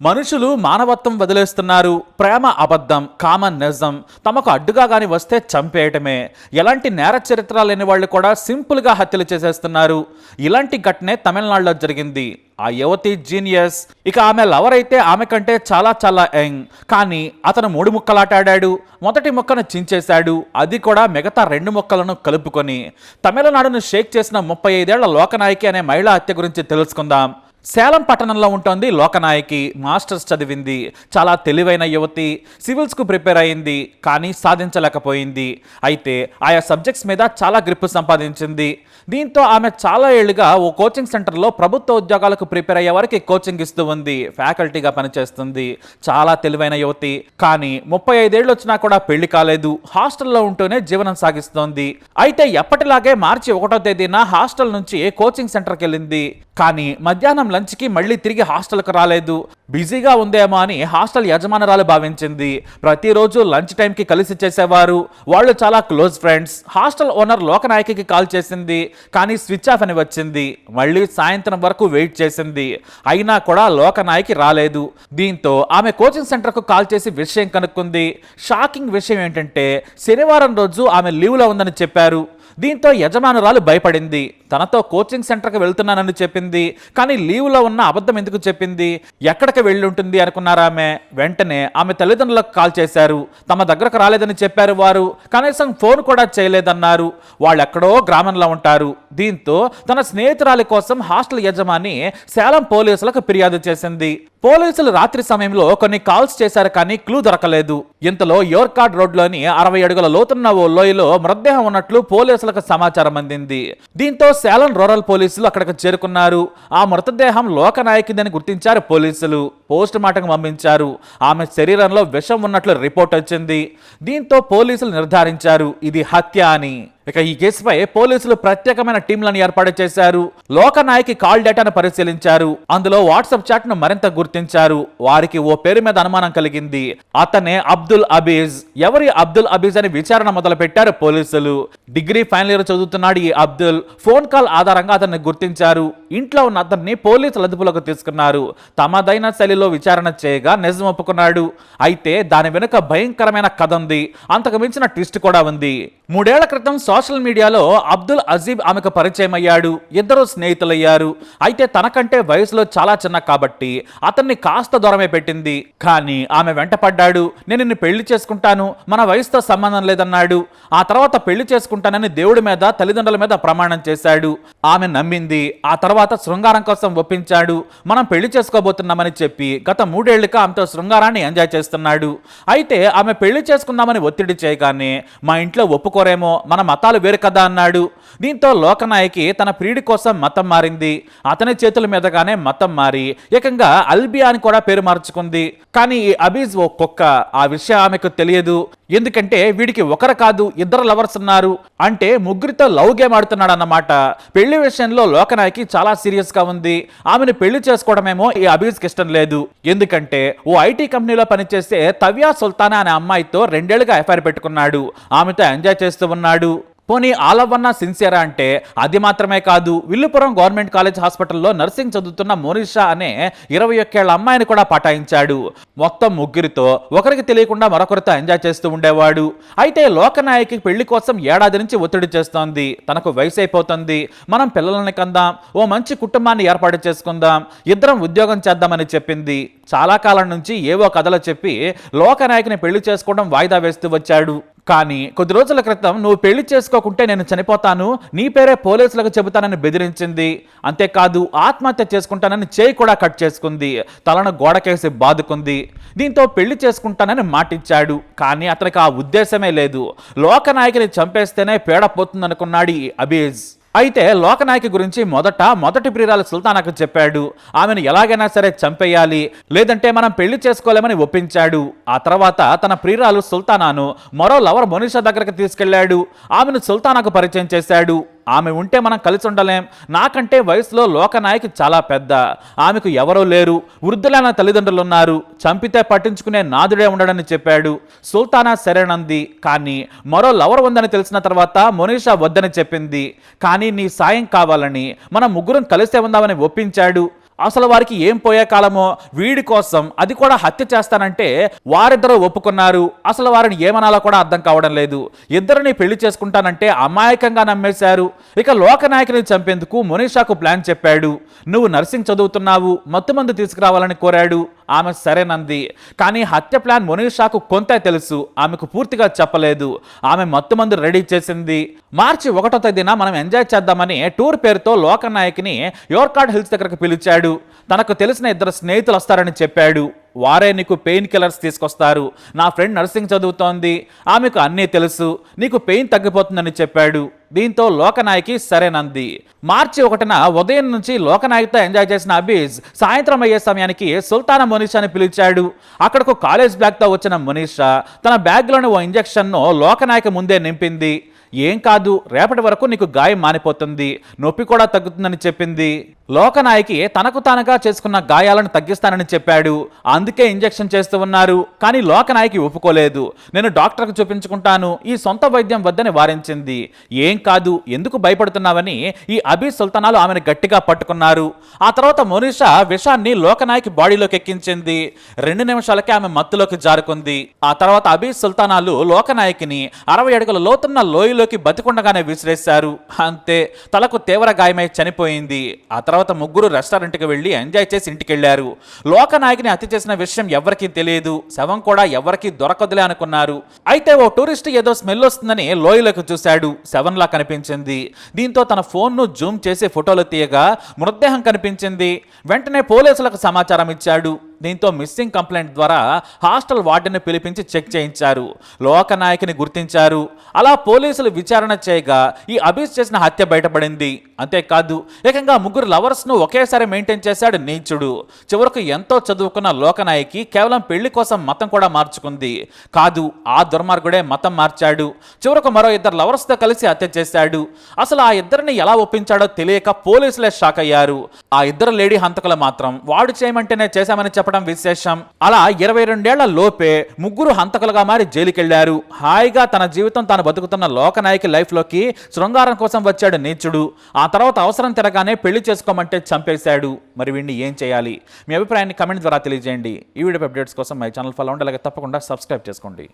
మనుషులు మానవత్వం వదిలేస్తున్నారు. ప్రేమ అబద్ధం కామన్ నిజం తమకు అడ్డుగా కానీ వస్తే చంపేయటమే. ఎలాంటి నేర చరిత్ర లేని వాళ్ళు కూడా సింపుల్గా హత్యలు చేసేస్తున్నారు. ఇలాంటి ఘటనే తమిళనాడులో జరిగింది. ఆ యువతి జీనియస్. ఇక ఆమె లవర్ అయితే ఆమె కంటే చాలా చాలా యంగ్. కానీ అతను మూడు ముక్కలాటాడాడు. మొదటి ముక్కను చించేశాడు. అది కూడా మిగతా రెండు ముక్కలను కలుపుకొని. తమిళనాడును షేక్ చేసిన ముప్పై ఐదేళ్ళ లోకనాయకి అనే మహిళా హత్య గురించి తెలుసుకుందాం. సేలం పట్టణంలో ఉంటుంది లోకనాయకి. మాస్టర్స్ చదివింది. చాలా తెలివైన యువతి. సివిల్స్కు ప్రిపేర్ అయింది. కానీ సాధించలేకపోయింది. అయితే ఆయా సబ్జెక్ట్స్ మీద చాలా గ్రిప్ సంపాదించింది. దీంతో ఆమె చాలా ఏళ్ళుగా ఓ కోచింగ్ సెంటర్లో ప్రభుత్వ ఉద్యోగాలకు ప్రిపేర్ అయ్యే వారికి కోచింగ్ ఇస్తూ ఉంది. ఫ్యాకల్టీగా పనిచేస్తుంది. చాలా తెలివైన యువతి. కానీ ముప్పై ఐదేళ్ళు వచ్చినా కూడా పెళ్ళి కాలేదు. హాస్టల్లో ఉంటూనే జీవనం సాగిస్తోంది. అయితే ఎప్పటిలాగే మార్చి ఒకటో తేదీన హాస్టల్ నుంచి కోచింగ్ సెంటర్కి వెళ్ళింది కానీ మధ్యాహ్నం లంచ్కి మళ్ళీ తిరిగి హాస్టల్కు రాలేదు. బిజీగా ఉందేమో అని హాస్టల్ యజమానురాలు భావించింది. ప్రతిరోజు లంచ్ టైంకి కలిసి చేసేవారు. వాళ్ళు చాలా క్లోజ్ ఫ్రెండ్స్. హాస్టల్ ఓనర్ లోకనాయకికి కాల్ చేసింది. కానీ స్విచ్ ఆఫ్ అని వచ్చింది. మళ్ళీ సాయంత్రం వరకు వెయిట్ చేసింది. అయినా కూడా లోకనాయకి రాలేదు. దీంతో ఆమె కోచింగ్ సెంటర్కు కాల్ చేసి విషయం కనుక్కుంది. షాకింగ్ విషయం ఏంటంటే శనివారం రోజు ఆమె లీవ్లో ఉందని చెప్పారు. దీంతో యజమానురాలు భయపడింది. తనతో కోచింగ్ సెంటర్కి వెళ్తున్నానని చెప్పింది. కానీ లీవ్లో ఉన్న అబద్ధం ఎందుకు చెప్పింది? ఎక్కడికి వెళ్ళి ఉంటుంది అనుకున్నారా ఆమె. వెంటనే ఆమె తల్లిదండ్రులకు కాల్ చేశారు. తమ దగ్గరకు రాలేదని చెప్పారు వారు. కనీసం ఫోన్ కూడా చేయలేదన్నారు. వాళ్ళు ఎక్కడో గ్రామంలో ఉంటారు. దీంతో తన స్నేహితురాలి కోసం హాస్టల్ యజమాని సేలం పోలీసులకు ఫిర్యాదు చేసింది. పోలీసులు రాత్రి సమయంలో కొన్ని కాల్స్ చేశారు కానీ క్లూ దొరకలేదు. ఇంతలో యోర్కాడ్ రోడ్లోని అరవై అడుగుల లోతున్న ఓ లోయలో మృతదేహం ఉన్నట్లు పోలీసులకు సమాచారం అందింది. దీంతో సేలం రూరల్ పోలీసులు అక్కడికి చేరుకున్నారు. ఆ మృతదేహం లోకనాయకిదని గుర్తించారు పోలీసులు. పోస్ట్ మార్టం పంపించారు. ఆమె శరీరంలో విషం ఉన్నట్లు రిపోర్ట్ వచ్చింది. దీంతో పోలీసులు నిర్ధారించారు ఇది హత్య అని. ఇక ఈ కేసుపై పోలీసులు ప్రత్యేకమైన టీంలను ఏర్పాటు చేశారు. లోకనాయకి కాల్ డేటాను పరిశీలించారు. అందులో వాట్సాప్ చాట్ను మరింత గుర్తించారు. వారికి ఓ పేరు మీద అనుమానం కలిగింది. అతనే అబ్దుల్ అబీజ్. ఎవరి అబ్దుల్ అబీజ్ అని విచారణ మొదలు పెట్టారు పోలీసులు. డిగ్రీ ఫైనల్ ఇయర్ చదువుతున్నాడు ఈ అబ్దుల్. ఫోన్ కాల్ ఆధారంగా అతన్ని గుర్తించారు. ఇంట్లో ఉన్న అతన్ని పోలీసులు అదుపులోకి తీసుకున్నారు. తమదైన శైలిలో విచారణ చేయగా నిజం ఒప్పుకున్నాడు. అయితే దాని వెనుక భయంకరమైన కథ ఉంది. అంతకు మించిన ట్విస్ట్ కూడా ఉంది. మూడేళ్ళ క్రితం సోషల్ మీడియాలో అబ్దుల్ అజీబ్ ఆమెకు పరిచయం అయ్యాడు ఇద్దరు స్నేహితులయ్యారు. అయితే తనకంటే వయసులో చాలా చిన్న కాబట్టి అతన్ని కాస్త దూరమే పెట్టింది. కానీ ఆమె వెంట పడ్డాడు. నేను నిన్ను పెళ్ళి చేసుకుంటాను. మన వయసుతో సంబంధం లేదన్నాడు. ఆ తర్వాత పెళ్ళి చేసుకుంటానని దేవుడి మీద తల్లిదండ్రుల మీద ప్రమాణం చేశాడు. ఆమె నమ్మింది. ఆ తర్వాత శృంగారం కోసం ఒప్పించాడు. మనం పెళ్ళి చేసుకోబోతున్నామని చెప్పి గత మూడేళ్ళుగా ఆమెతో శృంగారాన్ని ఎంజాయ్ చేస్తున్నాడు. అయితే ఆమె పెళ్ళి చేసుకుందామని ఒత్తిడి చేయగానే మా ఇంట్లో ఒప్పుకోరేమో మన మతాలు వేరు కదా అన్నాడు. దీంతో లోకనాయకి తన ప్రియుడి కోసం మతం మారింది. అతని చేతుల మీదగానే మతం మారి ఏకంగా అల్బియా అని కూడా పేరు మార్చుకుంది. కానీ ఈ అబీజ్ ఓ కుక్క ఆ విషయం ఆమెకు తెలియదు. ఎందుకంటే వీడికి ఒకరు కాదు ఇద్దరు లవర్స్ ఉన్నారు. అంటే ముగ్గురితో లవ్ గేమ్ ఆడుతున్నాడు అన్నమాట పెళ్ళి విషయంలో లోకనాయకి చాలా సీరియస్గా ఉంది. ఆమెను పెళ్ళి చేసుకోవడమేమో ఈ అబీజ్కి ఇష్టం లేదు. ఎందుకంటే ఓ ఐటీ కంపెనీలో పనిచేసే తవ్యా సుల్తానా అనే అమ్మాయితో రెండేళ్ళుగా ఎఫ్ఐఆర్ పెట్టుకున్నాడు. ఆమెతో ఎంజాయ్ చేస్తూ ఉన్నాడు. పోనీ ఆలవన్న సిన్సియరా అంటే అది మాత్రమే కాదు విల్లుపురం గవర్నమెంట్ కాలేజ్ హాస్పిటల్లో నర్సింగ్ చదువుతున్న మోనిషా అనే ఇరవై ఒక్కేళ్ళ అమ్మాయిని కూడా పటాయించాడు మొత్తం ముగ్గురితో ఒకరికి తెలియకుండా మరొకరితో ఎంజాయ్ చేస్తూ ఉండేవాడు. అయితే లోకనాయకి పెళ్ళి కోసం ఏడాది నుంచి ఒత్తిడి చేస్తోంది. తనకు వయసు అయిపోతుంది. మనం పిల్లలని కందాం. ఓ మంచి కుటుంబాన్ని ఏర్పాటు చేసుకుందాం. ఇద్దరం ఉద్యోగం చేద్దామని చెప్పింది. చాలా కాలం నుంచి ఏవో కథలు చెప్పి లోకనాయకిని పెళ్ళి చేసుకోవడం వాయిదా వేస్తూ వచ్చాడు. కానీ కొద్ది రోజుల క్రితం నువ్వు పెళ్ళి చేసుకోకుంటే నేను చనిపోతాను నీ పేరే పోలీసులకు చెబుతానని బెదిరించింది. అంతేకాదు ఆత్మహత్య చేసుకుంటానని చేయి కూడా కట్ చేసుకుంది తలను గోడకేసి బాదుకుంది. దీంతో పెళ్ళి చేసుకుంటానని మాటిచ్చాడు కానీ అతనికి ఆ ఉద్దేశమే లేదు. లోకనాయకిని చంపేస్తేనే పేడ పోతుందనుకున్నాడు అబీజ్. అయితే లోకనాయకి గురించి మొదట మొదటి ప్రియురాలు సుల్తానాకు చెప్పాడు. ఆమెను ఎలాగైనా సరే చంపేయాలి లేదంటే మనం పెళ్ళి చేసుకోలేమని ఒప్పించాడు. ఆ తర్వాత తన ప్రియురాలు సుల్తానాను మరో లవర్ మొనిషా దగ్గరకు తీసుకెళ్ళాడు ఆమెను సుల్తానాకు పరిచయం చేశాడు. ఆమె ఉంటే మనం కలిసి ఉండలేం. నాకంటే వయసులో లోకనాయకి చాలా పెద్ద. ఆమెకు ఎవరూ లేరు. వృద్ధులైన తల్లిదండ్రులు ఉన్నారు. చంపితే పట్టించుకునే నాదుడే ఉండడని చెప్పాడు. సుల్తానా సరేనంది కానీ మరో లవర్ ఉందని తెలిసిన తర్వాత మొనీషా వద్దని చెప్పింది. కానీ నీ సాయం కావాలని మనం ముగ్గురం కలిసే ఉందామని ఒప్పించాడు. అసలు వారికి ఏం పోయే కాలమో వీడి కోసం అది కూడా హత్య చేస్తానంటే వారిద్దరూ ఒప్పుకున్నారు. అసలు వారిని ఏమనాలో కూడా అర్థం కావడం లేదు. ఇద్దరిని పెళ్ళి చేసుకుంటానంటే అమాయకంగా నమ్మేశారు. ఇక లోకనాయకుని చంపేందుకు మునీషాకు ప్లాన్ చెప్పాడు. నువ్వు నర్సింగ్ చదువుతున్నావు మత్తుమందు తీసుకురావాలని కోరాడు. ఆమె సరేనంది. కానీ హత్య ప్లాన్ మునీషాకు కొంత తెలుసు. ఆమెకు పూర్తిగా చెప్పలేదు. ఆమె మత్తు మందు రెడీ చేసింది. మార్చి ఒకటో తేదీన మనం ఎంజాయ్ చేద్దామని టూర్ పేరుతో లోకనాయక్ని యోర్కాడ్ హిల్స్ దగ్గరకు పిలిచాడు. తనకు తెలిసిన ఇద్దరు స్నేహితులు వస్తారని చెప్పాడు. వారే నీకు పెయిన్ కిల్లర్స్ తీసుకొస్తారు. నా ఫ్రెండ్ నర్సింగ్ చదువుతోంది. ఆమెకు అన్నీ తెలుసు. నీకు పెయిన్ తగ్గిపోతుందని చెప్పాడు. దీంతో లోకనాయకి సరేనంది. మార్చి ఒకటిన ఉదయం నుంచి లోకనాయకితో ఎంజాయ్ చేసిన అబీజ్ సాయంత్రం అయ్యే సమయానికి సుల్తానా అని పిలిచాడు. అక్కడకు కాలేజ్ బ్యాగ్తో వచ్చిన మునీషా తన బ్యాగ్లోని ఓ ఇంజెక్షన్ను లోకనాయక ముందే నింపింది. ఏం కాదు రేపటి వరకు నీకు గాయం మానిపోతుంది. నొప్పి కూడా తగ్గుతుందని చెప్పింది. లోకనాయకి తనకు తానుగా చేసుకున్న గాయాలను తగ్గిస్తానని చెప్పాడు. అందుకే ఇంజెక్షన్ చేస్తూ ఉన్నారు. కానీ లోకనాయకి ఒప్పుకోలేదు. నేను డాక్టర్కు చూపించుకుంటాను. ఈ సొంత వైద్యం వద్దని వారించింది. ఏం కాదు ఎందుకు భయపడుతున్నావని ఈ అబీ సుల్తానాలు ఆమెను గట్టిగా పట్టుకున్నారు. ఆ తర్వాత మోనిషా విషాన్ని లోకనాయకి బాడీలోకి ఎక్కించింది. రెండు నిమిషాలకే ఆమె మత్తులోకి జారుకుంది. ఆ తర్వాత అబీ సుల్తానాలు లోకనాయకిని అరవై అడుగుల లోతున్న లోయలోకి బతికుండగానే విసిరేశారు. అంతే తలకు తీవ్ర గాయమై చనిపోయింది. ఆ తర్వాత ముగ్గురు రెస్టారెంట్కి వెళ్ళి ఎంజాయ్ చేసి ఇంటికి వెళ్ళారు లోకనాయకిని హత్య చేసిన విషయం ఎవరికీ తెలియదు. శవం కూడా ఎవరికీ దొరకదులే అనుకున్నారు. అయితే ఓ టూరిస్ట్ ఏదో స్మెల్ వస్తుందని లోయలోకి చూశాడు. శవంలా కనిపించింది. దీంతో తన ఫోన్ను జూమ్ చేసి ఫోటోలు తీయగా మృతదేహం కనిపించింది. వెంటనే పోలీసులకు సమాచారం ఇచ్చాడు. దీంతో మిస్సింగ్ కంప్లైంట్ ద్వారా హాస్టల్ వార్డెన్ పిలిపించి చెక్ చేయించారు. లోకనాయకిని గుర్తించారు. అలా పోలీసులు విచారణ చేయగా ఈ అబీస్ చేసిన హత్య బయటపడింది. అంతేకాదు ఏకంగా ముగ్గురు లవర్స్ను ఒకేసారి మెయింటైన్ చేశాడు నీచుడు. చివరకు ఎంతో చదువుకున్న లోకనాయకి కేవలం పెళ్ళి కోసం మతం కూడా మార్చుకుంది. కాదు ఆ దుర్మార్గుడే మతం మార్చాడు. చివరకు మరో ఇద్దరు లవర్స్తో కలిసి హత్య చేశాడు. అసలు ఆ ఇద్దరిని ఎలా ఒప్పించాడో తెలియక పోలీసులే షాక్ అయ్యారు ఆ ఇద్దరు లేడీ హంతకులు మాత్రం వాడు చేయమంటేనే చేశామని చెప్పడం విశేషం. అలా ఇరవై రెండేళ్ళ లోపే ముగ్గురు హంతకులుగా మారి జైలుకెళ్ళారు. హాయిగా తన జీవితం తాను బతుకుతున్న లోకనాయకి లైఫ్లోకి శృంగారం కోసం వచ్చాడు నీచుడు. ఆ తర్వాత అవసరం తిరగానే పెళ్ళి చేసుకోమంటే చంపేశాడు. మరి వీడిని ఏం చేయాలి? మీ అభిప్రాయాన్ని కమెంట్ ద్వారా తెలియజేయండి. ఈ వీడియో అప్డేట్స్ కోసం మై ఛానల్ ఫాలో అవ్వండి. అలాగే తప్పకుండా సబ్స్క్రైబ్ చేసుకోండి.